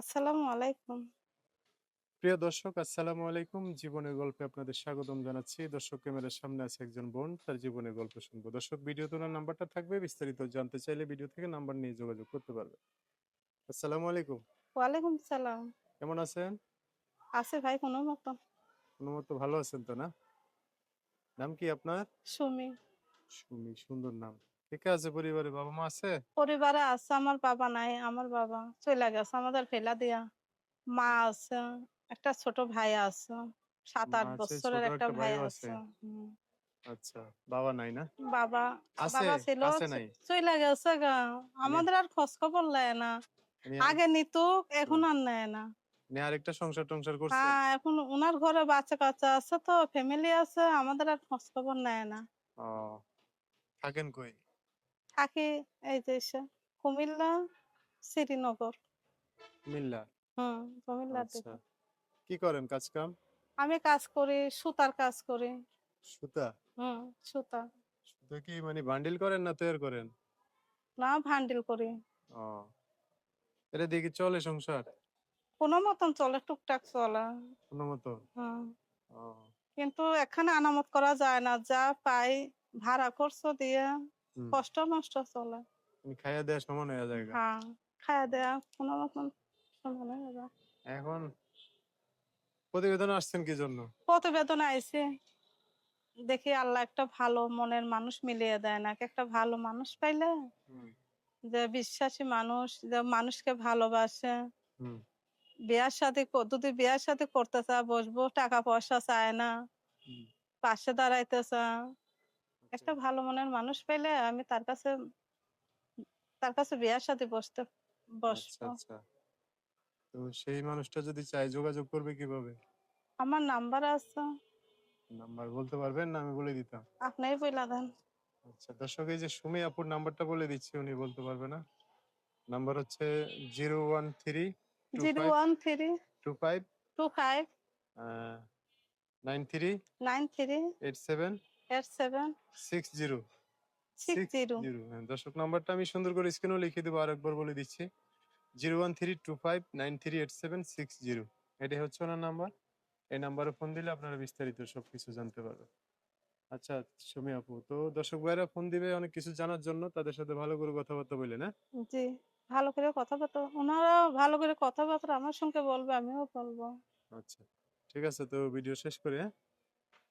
আসসালামু আলাইকুম। প্রিয় দর্শক আসসালামু আলাইকুম। জীবনের গল্পে আপনাদের স্বাগতম জানাচ্ছি। দর্শক ক্যামেরার সামনে আছে একজন বোন তার জীবনের গল্প শুনব। দর্শক ভিডিও তোলার নাম্বারটা থাকবে। বিস্তারিত জানতে চাইলে ভিডিও থেকে নাম্বার নিয়ে যোগাযোগ করতে পারবে। আসসালামু আলাইকুম। ওয়ালাইকুম সালাম। কেমন আছেন? আছে ভাই কোনো মতো? কোনো মতো ভালো আছেন তো না? নাম কি আপনার? সুমি। সুমি সুন্দর নাম। কে কে আছে পরিবারে বাবা মা আছে? পরিবারে আছে আমার বাবা নাই আমার বাবা চলে গেছে আমাদের ফেলা দিয়া। মা আছে একটা ছোট ভাই আছে সাত আট বছরের একটা ভাই আছে। আচ্ছা বাবা নাই না? বাবা আছে বাবা ছিল চলে গেছে গা। আমাদের আর খোঁজ খবর নেয় না। আগে নিত এখন আর নেয় না। উনি আরেকটা সংসার টংসার করছে? হ্যাঁ এখন ওনার ঘরে বাচ্চা কাচ্চা আছে তো ফ্যামিলি আছে আমাদের আর খোঁজ খবর নেয় না। থাকেন কই? থাকি এই যে এসে কুমিল্লা শ্রীনগর। মিল্লা হুম কুমিল্লার আচ্ছা। কি করেন কাজ কাম? আমি কাজ করি সুতার কাজ করি। সুতা? হুম সুতা। সুতা কি মানে বান্ডিল করেন না তৈরি করেন? না ভান্ডিল করি। ও এটা দিয়ে কি চলে সংসার? কোনো মতন চলে টুকটাক চলে। কোনো মতো হুম। কিন্তু এখানে আনামত করা যায় না। যা পাই ভাড়া খরচ দিয়ে। কষ্ট নষ্ট চলে। খাইয়া দেয়া সমান হয়ে যায়। হ্যাঁ খাওয়া দেয়া কোনো মতন সমান হয়ে যায়। এখন প্রতিবেদন আসছেন কি জন্য? প্রতিবেদন আইছে। দেখি আল্লাহ একটা ভালো মনের মানুষ মিলিয়ে দেয় না। একটা ভালো মানুষ পাইলে যে বিশ্বাসী মানুষ যে মানুষকে ভালোবাসে। বিয়ার সাথে যদি বিয়ার সাথে করতে চা বসবো টাকা পয়সা চায় না। পাশে দাঁড়াইতে চা একটা আচ্ছা, ভালো মনের মানুষ পেলে আমি তার কাছে তার কাছে বিয়ার সাথে বসতে আচ্ছা বসবো। আচ্ছা তো সেই মানুষটা যদি চায় যোগাযোগ করবে কীভাবে? আমার নাম্বার আছে। নাম্বার বলতে পারবেন না? আমি বলে দিতাম। আপনিই বইলা দেন। আচ্ছা দর্শক এই যে সুমি আপুর নাম্বারটা বলে দিচ্ছি উনি বলতে পারবে না। নাম্বার হচ্ছে zero one three zero one three two five two five nine three nine three eight seven eight seven six zero six zero zero হ্যাঁ দর্শক নাম্বারটা আমি সুন্দর করে স্ক্রিনেও লিখে দেবো আরেকবার বলে দিচ্ছি। Zero one three two five nine three eight seven six zero এটাই হচ্ছে ওনার নাম্বার। এই নাম্বারে ফোন দিলে আপনারা বিস্তারিত সব কিছু জানতে পারবেন। আচ্ছা সুমি আপু তো দর্শক ভাইরা ফোন দিবে অনেক কিছু জানার জন্য তাদের সাথে ভালো করে কথাবার্তা বলে না জি ভালো করে কথাবার্তা ওনারা ভালো করে কথাবার্তা আমার সঙ্গে বলবে আমিও বলব। আচ্ছা ঠিক আছে তো ভিডিও শেষ করে